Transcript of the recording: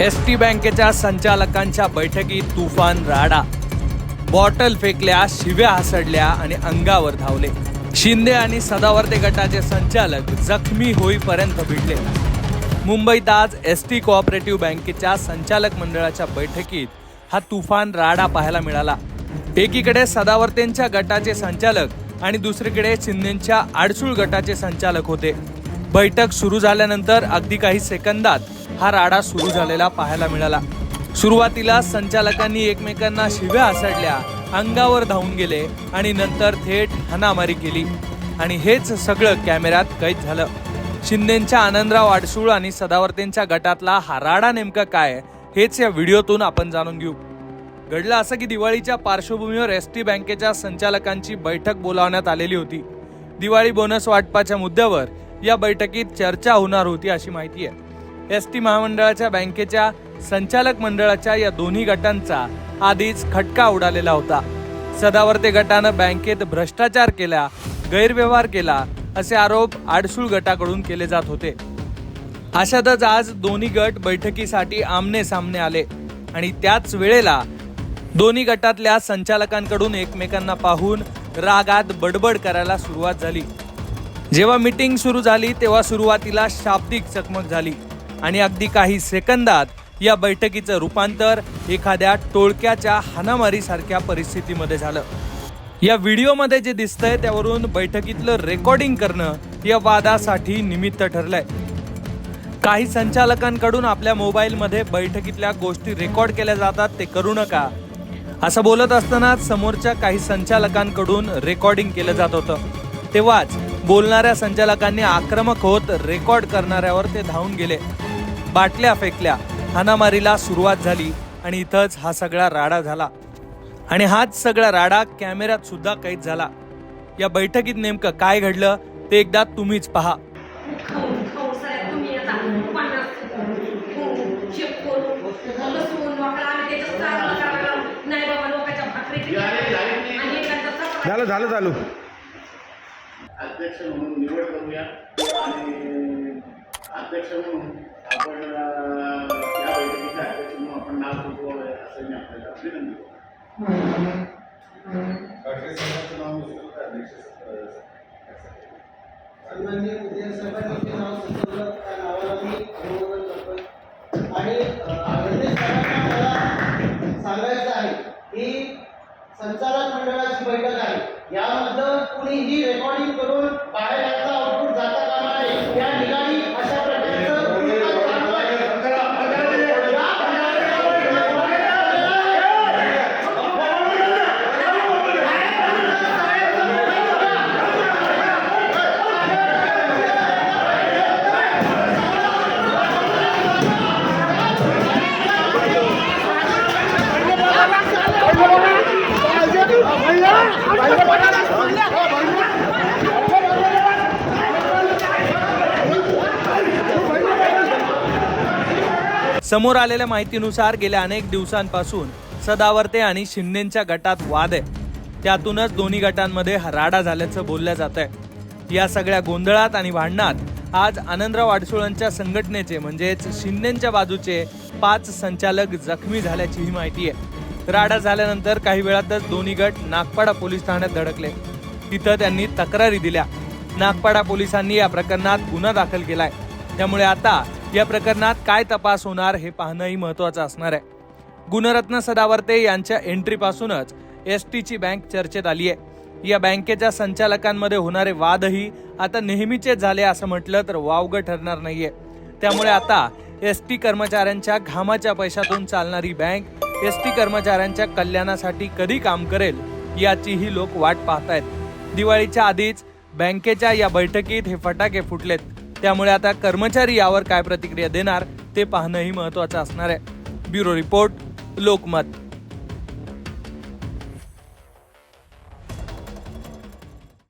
S T बँकेच्या संचालकांच्या बैठकीत तुफान राडा. बॉटल फेकल्या शिव्या हसडल्या आणि अंगावर धावले. शिंदे आणि सदावर्ते गटाचे संचालक जखमी होईपर्यंत भिडले. मुंबईत आज एस टी कोऑपरेटिव्ह बँकेच्या संचालक मंडळाच्या बैठकीत हा तुफान राडा पाहायला मिळाला. एकीकडे सदावर्तेंच्या गटाचे संचालक आणि दुसरीकडे शिंदेच्या आडसूळ गटाचे संचालक होते. बैठक सुरू झाल्यानंतर अगदी काही सेकंदात हा राडा सुरू झालेला पाहायला मिळाला. सुरुवातीला संचालकांनी एकमेकांना शिव्या आसडल्या अंगावर धावून गेले आणि नंतर थेट हाणामारी केली. आणि हेच सगळं कॅमेऱ्यात कैद झालं. शिंदेच्या आनंदराव आडसूळ आणि सदावर्तेंच्या गटातला हा राडा नेमका काय हेच या व्हिडिओतून आपण जाणून घेऊ. घडलं असं की दिवाळीच्या पार्श्वभूमीवर एस टी बँकेच्या संचालकांची बैठक बोलावण्यात आलेली होती. दिवाळी बोनस वाटपाच्या मुद्द्यावर या बैठकीत चर्चा होणार होती अशी माहिती आहे. एस टी महामंडळाच्या बँकेच्या संचालक मंडळाच्या या दोन्ही गटांचा आधीच खटका उडालेला होता. सदावर्ते गटानं बँकेत भ्रष्टाचार केला गैरव्यवहार केला असे आरोप आडसूळ गटाकडून केले जात होते. अशातच आज दोन्ही गट बैठकीसाठी आमने सामने आले आणि त्याच वेळेला दोन्ही गटातल्या संचालकांकडून एकमेकांना पाहून रागात बडबड करायला सुरुवात झाली. जेव्हा मीटिंग सुरू झाली तेव्हा सुरुवातीला शाब्दिक चकमक झाली. आणि अगदी काही सेकंदात या बैठकीचं रूपांतर एखाद्या टोळक्याच्या हाणामारीसारख्या परिस्थितीमध्ये झालं. या व्हिडिओमध्ये जे दिसतंय त्यावरून बैठकीतलं रेकॉर्डिंग करणं या वादासाठी निमित्त ठरलंय. काही संचालकांकडून आपल्या मोबाईलमध्ये बैठकीतल्या गोष्टी रेकॉर्ड केल्या जातात ते करू नका. असं बोलत असतानाच समोरच्या काही संचालकांकडून रेकॉर्डिंग केलं जात होतं. तेव्हाच बोलणाऱ्या संचालकांनी आक्रमक होत रेकॉर्ड करणाऱ्यावर ते धावून गेले. बाटल्या फेकल्या हाणामारीला सुरुवात झाली आणि इथंच हा सगळा राडा झाला. आणि हाच सगळा राडा कॅमेऱ्यात सुद्धा कैद झाला. या बैठकीत नेमकं काय घडलं ते एकदा तुम्हीच पहा. झालं झालं चालू अध्यक्ष म्हणून निवड करूया. आणि अध्यक्ष म्हणून आपण या बैठकीचे अध्यक्ष म्हणून आपण नाव सुचवावं असं मी आपल्याला विनंती सन्माननीय विधानसभाचे नाव सुचवलं त्या नावाला मी आणि अं, साहेबांना मला सांगायचं आहे की संचालक मंडळाची बैठक आहे. यामध्ये कुणीही रेकॉर्डिंग करून बाहेर याचा आउटपुट जाता कामा नये त्या ठिकाणी अशा प्रकारचं कृत्य चालू आहे. या समोर आलेल्या माहितीनुसार गेल्या अनेक दिवसांपासून सदावर्ते आणि शिंदेच्या गटात वाद आहे. त्यातूनच दोन्ही गटांमध्ये हा राडा झाल्याचं बोललं जात आहे. या सगळ्या गोंधळात आणि भांडणात आज आनंदराव अडसुळांच्या संघटनेचे म्हणजेच शिंदेच्या बाजूचे पाच संचालक जखमी झाल्याचीही माहिती आहे. राडा झाल्यानंतर काही वेळातच दोन्ही गट नागपाडा पोलीस ठाण्यात धडकले. तिथं त्यांनी तक्रारी दिल्या. नागपाडा पोलिसांनी या प्रकरणात गुन्हा दाखल केलाय. त्यामुळे आता या प्रकरणात काय तपास होणार हे पाहणंही महत्वाचं असणार आहे. गुणरत्न सदावर्ते यांच्या एंट्रीपासूनच एस टीची बँक चर्चेत आली आहे. या बँकेच्या संचालकांमध्ये होणारे वादही आता नेहमीचेच झाले असं म्हटलं तर वावगं ठरणार नाहीये. त्यामुळे आता एस टी कर्मचाऱ्यांच्या घामाच्या पैशातून चालणारी बँक एस टी कर्मचाऱ्यांच्या कल्याणासाठी कधी काम करेल याचीही लोक वाट पाहतायत. दिवाळीच्या आधीच बँकेच्या या बैठकीत हे फटाके फुटलेत. त्यामुळे आता कर्मचारी यावर काय प्रतिक्रिया देणार ते पाहणंही महत्वाचं असणार आहे. Bureau report Lokmat.